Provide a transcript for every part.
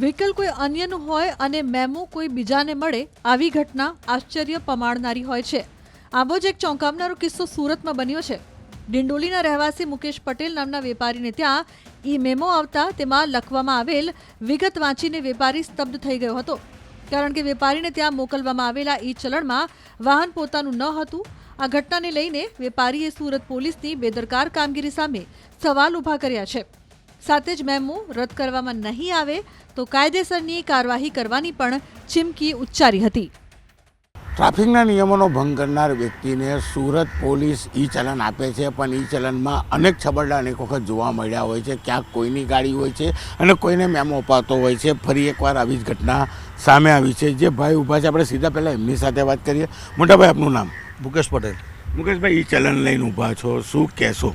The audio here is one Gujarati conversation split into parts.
વ્હીકલ કોઈ અન્યનું હોય અને મેમો કોઈ બીજાને મળે, આવી ઘટના આશ્ચર્ય પમાડનારી હોય છે. આવો જ એક ચોંકાવનારો કિસ્સો સુરતમાં બન્યો છે. ડિંડોલીના રહેવાસી મુકેશ પટેલ નામના વેપારીને ત્યાં ઈ મેમો આવતા તેમાં લખવામાં આવેલ વિગત વાંચીને વેપારી સ્તબ્ધ થઈ ગયો હતો. કારણ કે વેપારીને ત્યાં મોકલવામાં આવેલા ઈ ચલણમાં વાહન પોતાનું ન હતું. આ ઘટનાને લઈને વેપારીએ સુરત પોલીસની બેદરકાર કામગીરી સામે સવાલ ઊભા કર્યા છે. સાથે જ મેમો રદ કરવામાં નહીં આવે તો કાયદેસરની કાર્યવાહી કરવાની પણ ચીમકી ઉચ્ચારી હતી. ટ્રાફિકના નિયમોનો ભંગ કરનાર વ્યક્તિને સુરત પોલીસ ઈ ચલન આપે છે પણ ઈ ચલનમાં અનેક છબરડા અનેક વખત જોવા મળ્યા હોય છે. ક્યાંક કોઈની ગાડી હોય છે અને કોઈને મેમો અપાતો હોય છે. ફરી એકવાર આવી જ ઘટના સામે આવી છે. જે ભાઈ ઊભા છે આપણે સીધા પહેલાં એમની સાથે વાત કરીએ. મોટાભાઈ આપનું નામ? મુકેશ પટેલ. મુકેશભાઈ ઈ ચલન લઈને ઊભા છો. શું કહેશો?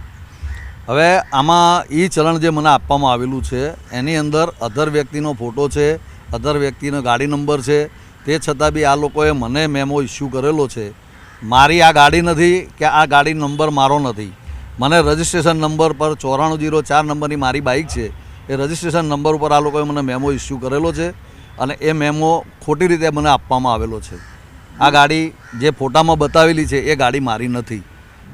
હવે આમાં ઈ ચલણ જે મને આપવામાં આવેલું છે, એની અંદર અધર વ્યક્તિનો ફોટો છે અધર વ્યક્તિનો ગાડી નંબર છે, તે છતાં બી આ લોકોએ મને મેમો ઇસ્યુ કરેલો છે. મારી આ ગાડી નથી કે આ ગાડી નંબર મારો નથી. મને રજિસ્ટ્રેશન નંબર પર ચોરાણું જીરો ચાર નંબરની મારી બાઇક છે, એ રજિસ્ટ્રેશન નંબર ઉપર આ લોકોએ મને મેમો ઇસ્યુ કરેલો છે અને એ મેમો ખોટી રીતે મને આપવામાં આવેલો છે. આ ગાડી જે ફોટામાં બતાવેલી છે, એ ગાડી મારી નથી.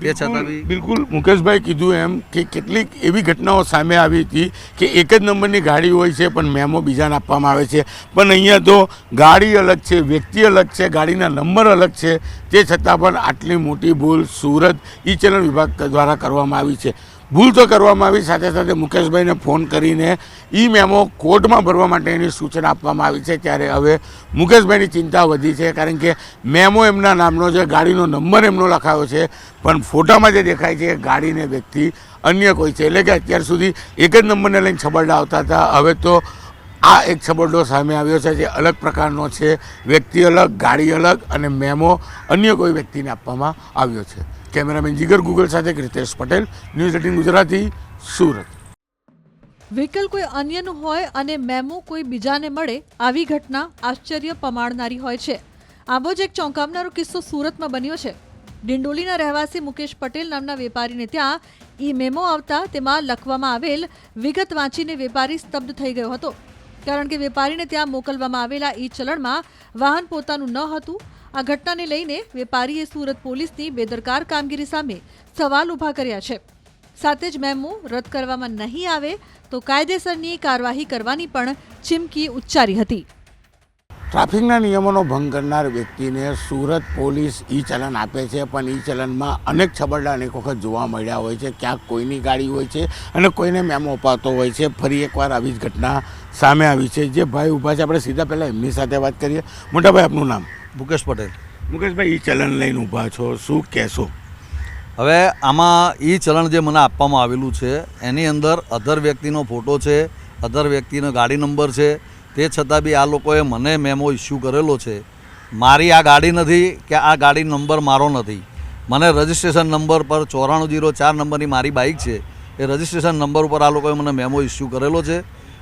તે છતાં બી. બિલકુલ. મુકેશભાઈ કીધું એમ કે કેટલીક એવી ઘટનાઓ સામે આવી હતી કે એક જ નંબરની ગાડી હોય છે પણ મેમો બીજાને આપવામાં આવે છે. પણ અહીંયા તો ગાડી અલગ છે વ્યક્તિ અલગ છે ગાડીના નંબર અલગ છે. તે છતાં પણ આટલી મોટી ભૂલ સુરત ઈ ચલણ વિભાગ દ્વારા કરવામાં આવી છે. ભૂલ તો કરવામાં આવી. સાથે સાથે મુકેશભાઈને ફોન કરીને ઈ મેમો કોર્ટમાં ભરવા માટેની સૂચના આપવામાં આવી છે. ત્યારે હવે મુકેશભાઈની ચિંતા વધી છે, કારણ કે મેમો એમના નામનો છે, ગાડીનો નંબર એમનો લખાયો છે, પણ ફોટામાં જે દેખાય છે ગાડીને વ્યક્તિ અન્ય કોઈ છે. એટલે કે અત્યાર સુધી એક જ નંબરને લઈને છબરડા આવતા હતા. હવે તો આ એક છબરડો સામે આવ્યો છે જે અલગ પ્રકારનો છે. વ્યક્તિ અલગ, ગાડી અલગ અને મેમો અન્ય કોઈ વ્યક્તિને આપવામાં આવ્યો છે. કેમેરામેન જીગર ગૂગલ સાથે Ritesh Patel, news eighteen Gujarati, Surat. Vehicle કોઈ અન્યનું હોય અને મેમો કોઈ બીજાને મળે, આવી ઘટના આશ્ચર્ય પમાડનારી હોય છે. આવો જ એક ચોંકાવનારો કિસ્સો સુરતમાં બન્યો છે. ડિંડોલીના રહેવાસી મુકેશ પટેલ નામના વેપારીને ત્યાં ઈ મેમો આવતા તેમાં લખવામાં આવેલ વિગત વાંચીને વેપારી સ્તબ્ધ થઈ ગયો હતો. કારણ કે વેપારીને ત્યાં મોકલવામાં આવેલા ઈ ચલણમાં વાહન પોતાનું ન હતું આ ઘટનાને લઈને વેપારીએ સુરત પોલીસની બેદરકાર કામગીરી સામે સવાલ ઊભા કર્યા છે. સાથે જ મેમો રદ કરવામાં નહીં આવે તો કાયદેસરની કાર્યવાહી કરવાની પણ ચીમકી ઉચ્ચારી હતી. ટ્રાફિકના નિયમોનો ભંગ કરનાર વ્યક્તિને સુરત પોલીસ ઈ ચલન આપે છે, પણ ઈ ચલનમાં અનેક છબરડા અનેક વખત જોવા મળ્યા હોય છે. ક્યાંક કોઈની ગાડી હોય છે અને કોઈને મેમો અપાતો હોય છે. ફરી એકવાર આવી જ ઘટના સામે આવી છે. જે ભાઈ ઊભા છે, આપણે સીધા પહેલાં એમની સાથે વાત કરીએ. મોટાભાઈ, આપનું નામ? મુકેશ પટેલ. મુકેશભાઈ ઈ ચલન લઈને ઊભા છો. શું કહેશો? હવે આમાં ઈ ચલણ જે મને આપવામાં આવેલું છે એની અંદર અધર વ્યક્તિનો ફોટો છે અધર વ્યક્તિનો ગાડી નંબર છે. તે છતાં બી આ લોકોએ મને મેમો ઇસ્યુ કરેલો છે. મારી આ ગાડી નથી કે આ ગાડી નંબર મારો નથી. મને રજિસ્ટ્રેશન નંબર પર ચોરાણું જીરો ચાર નંબરની મારી બાઇક છે. એ રજિસ્ટ્રેશન નંબર ઉપર આ લોકોએ મને મેમો ઇસ્યુ કરેલો છે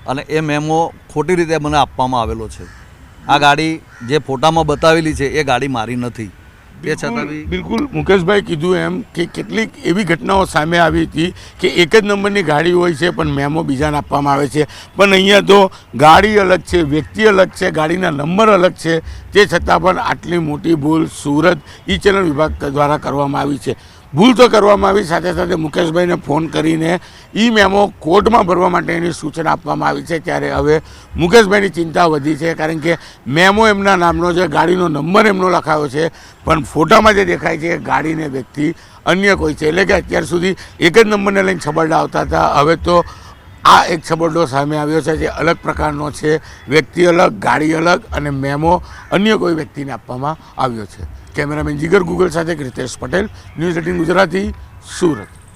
અને એ મેમો ખોટી રીતે મને આપવામાં આવેલો છે. આ ગાડી જે ફોટામાં બતાવેલી છે એ ગાડી મારી નથી. તે છતાં બિલકુલ મુકેશભાઈ કીધું એમ કે કેટલીક એવી ઘટનાઓ સામે આવી હતી કે એક જ નંબરની ગાડી હોય છે પણ મેમો બીજાને આપવામાં આવે છે. પણ અહીંયા તો ગાડી અલગ છે વ્યક્તિ અલગ છે ગાડીના નંબર અલગ છે. તે છતાં પણ આટલી મોટી ભૂલ સુરત ઈ ચલણ વિભાગ દ્વારા કરવામાં આવી છે. ભૂલ તો કરવામાં આવી. સાથે સાથે મુકેશભાઈને ફોન કરીને ઈ મેમો કોર્ટમાં ભરવા માટેની સૂચના આપવામાં આવી છે. ત્યારે હવે મુકેશભાઈની ચિંતા વધી છે, કારણ કે મેમો એમના નામનો છે, ગાડીનો નંબર એમનો લખાયો છે, પણ ફોટામાં જે દેખાય છે ગાડીને વ્યક્તિ અન્ય કોઈ છે. એટલે કે અત્યાર સુધી એક જ નંબરને લઈને છબરડા આવતા હતા. હવે તો આ એક છબરડો સામે આવ્યો છે જે અલગ પ્રકારનો છે. વ્યક્તિ અલગ, ગાડી અલગ અને મેમો અન્ય કોઈ વ્યક્તિને આપવામાં આવ્યો છે. કેમેરામેન જીગર ગૂગલ સાથે રીતેશ પટેલ ન્યૂઝ એટીન ગુજરાતી સુરત.